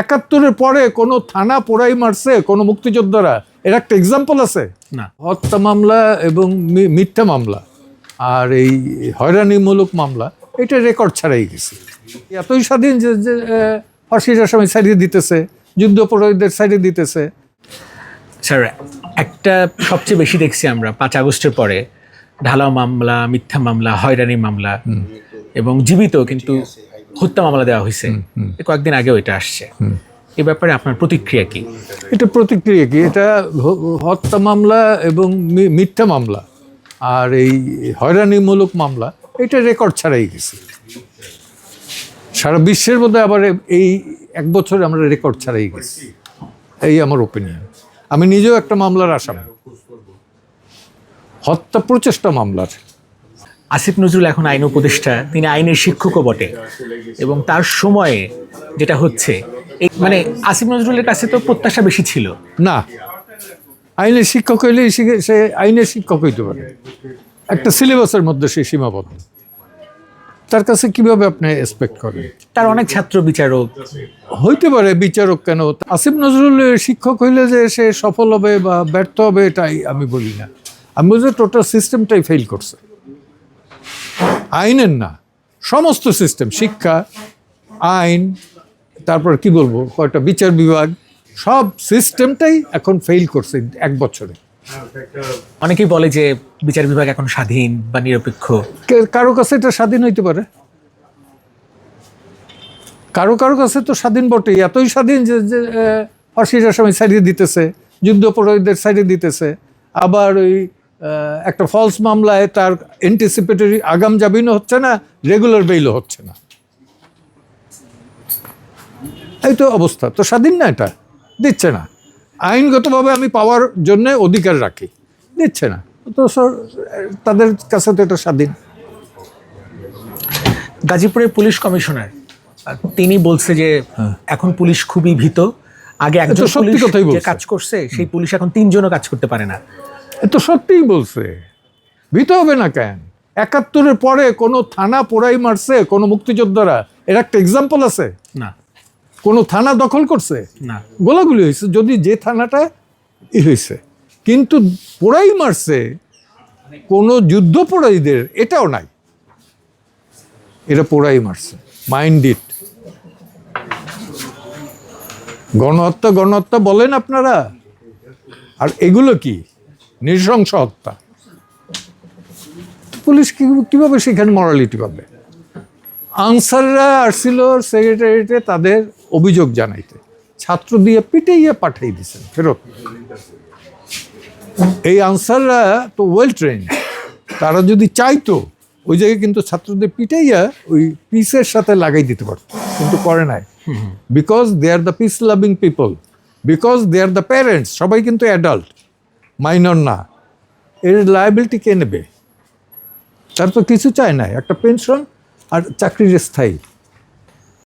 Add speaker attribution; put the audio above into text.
Speaker 1: একাত্তরের পরে কোনো থানা পোড়াই মারছে কোনো মুক্তিযোদ্ধারা। এর একটা এক্সাম্পল আছে।
Speaker 2: না।
Speaker 1: হত্যা মামলা এবং মিথ্যা মামলা আর এই হয়রানিমূলক মামলা এটা রেকর্ড ছাড়াই গেছে। এতই স্বাধীন যে ফাঁসির আসামি ছাড়িয়ে দিতেছে যুদ্ধপরাধীদের ছাড়িয়ে দিতেছে।
Speaker 2: স্যার একটা সবচেয়ে বেশি দেখছি আমরা পাঁচ আগস্টের পরে ঢালাও মামলা মিথ্যা মামলা হয়রানি মামলা এবং জীবিত কিন্তু হত্যা মামলা দেওয়া হয়েছে। কয়েকদিন আগেও এটা আসছে। এ ব্যাপারে আপনার প্রতিক্রিয়া কি?
Speaker 1: এটা প্রতিক্রিয়া কি? এটা হত্যা মামলা এবং মিথ্যা মামলা আর এই হয়রানিমূলক মামলা এটা রেকর্ড ছাড়াই গেছে। সারা বিশ্বের মধ্যে আবার এই এক বছরে আমরা রেকর্ড ছাড়াই গেছি। এই আমার ওপিনিয়ন আমি নিজেও একটা মামলার আসামি। হত্যা প্রচেষ্টা মামলার।
Speaker 2: আসিফ নজরুল এখন আইন উপদেষ্টা। তিনি আইনের শিক্ষকও বটে। এবং তার সময়ে যেটা হচ্ছে মানে আসিফ নজরুলের কাছে তো প্রত্যাশা বেশি ছিল।
Speaker 1: না। আইনের শিক্ষক হইলে সে- সে আইনের শিক্ষক হইতে পারে। একটা সিলেবাসের মধ্যে সে সীমাবদ্ধ। তার কাছে কীভাবে আপনি এক্সপেক্ট করেন?
Speaker 2: তার অনেক ছাত্র বিচারক।
Speaker 1: হইতে পারে বিচারক কেন? আসিফ নজরুল শিক্ষক হইলে যে সে সফল হবে বা ব্যর্থ হবে এটাই আমি বলি না। আমি বলছি টোটাল সিস্টেমটাই ফেল করছে। আইনের না সমস্ত সিস্টেম শিক্ষা আইন তারপর কি বলব কয়েকটা বিচার বিভাগ সব সিস্টেমটাই এখন ফেল করছে এক বছরে।
Speaker 2: অনেকেই বলে যে বিচার বিভাগ এখন স্বাধীন বা নিরপেক্ষ।
Speaker 1: কারও কাছে এটা স্বাধীন হইতে পারে। কারও কারও কাছে তো স্বাধীন বটেই এতই স্বাধীন যে যে সময় ছাড়িয়ে দিতেছে যুদ্ধপরাধীদের ছাড়িয়ে দিতেছে আবার ওই একটা ফলস মামলায় তার অ্যান্টিসিপেটরি আগাম জামিনও হচ্ছে না রেগুলার বেইলও হচ্ছে না। এই তো অবস্থা। তো স্বাধীন না এটা? দিচ্ছে না। আইনগতভাবে আমি পাওয়ার জন্য অধিকার রাখি। দিচ্ছে না। তো তাদের কাছে তো এটা স্বাধীন।
Speaker 2: গাজীপুরের পুলিশ কমিশনার তিনি বলছে যে এখন পুলিশ খুবই ভীত। আগে একজন
Speaker 1: হ্যাঁ। সত্যি কথাই
Speaker 2: কাজ করছে সেই পুলিশ এখন তিনজনও কাজ করতে পারে না।
Speaker 1: তো সত্যিই বলছে। ভীত হবে না কেন? একাত্তরের পরে কোনো থানা পোড়াই মারছে কোনো মুক্তিযোদ্ধারা? এর একটা এক্সাম্পল আছে?
Speaker 2: না।
Speaker 1: কোনো থানা দখল করছে?
Speaker 2: না।
Speaker 1: গোলাগুলি হয়েছে যদি যে থানাটা ই হয়েছে। কিন্তু পোড়াই মারছে কোনো যুদ্ধপরাধীদের এটাও নাই। এরা পোড়াই মারছে মাইন্ড ইট গণহত্যা গণহত্যা বলেন আপনারা। আর এগুলো কি? নৃশংস হত্যা পুলিশ কীভাবে সেখানে মরালিটি পাবে? আনসাররা আসছিল সেক্রেটারিতে তাদের অভিযোগ জানাইতে। ছাত্র দিয়ে পিটাইয়া পাঠাই দিছেন ফেরত। এই আনসাররা তো ওয়েল ট্রেন তারা যদি চাইতো ওই জায়গায় কিন্তু ছাত্রদের পিটাইয়া ওই পিসের সাথে লাগাই দিতে পারতো কিন্তু করে নাই। Because they are the peace loving people because they are the parents সবাই কিন্তু অ্যাডাল্ট মাইনর না। এর লায়াবিলিটি কে নেবে? তার তো কিছু চায় নাই। একটা পেনশন আর চাকরির স্থায়ী।